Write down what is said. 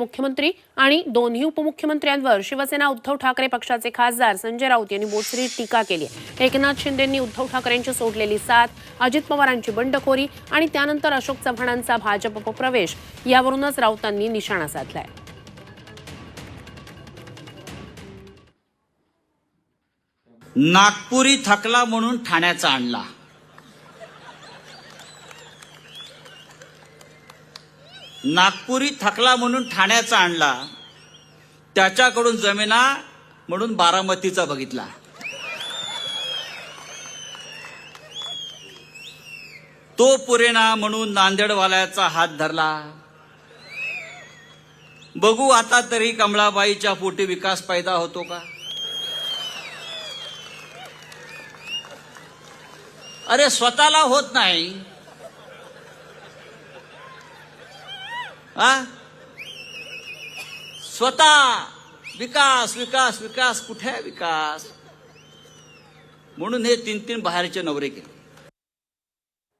मुख्यमंत्री आणि दोन्ही उपमुख्यमंत्र्यांवर शिवसेना उद्धव ठाकरे पक्षाचे खासदार संजय राऊत यांनी बोचरी टीका केली आहे. एकनाथ शिंदेंनी उद्धव ठाकरेंची सोडलेली साथ अजित पवारांची बंडखोरी आणि त्यानंतर अशोक चव्हाणांचा भाजप प्रवेश यावरूनच राऊतांनी निशाणा साधलाय. नागपुरी थकला म्हणून ठाण्याचा आणला. नागपुरी थकला म्हणून ठाण्याचा आणला. त्याच्याकडून जमिना म्हणून बारामतीचा बघितला. तो पुरेना म्हणून नांदेडवाल्याचा हात धरला. बघू आता तरी कमळाबाईच्या पोटी विकास पैदा होतो का? अरे स्वतःला होत नाही. आ? स्वतः विकास विकास विकास. कुठे विकास? म्हणून हे तीन तीन बाहेरचे नवरे केले.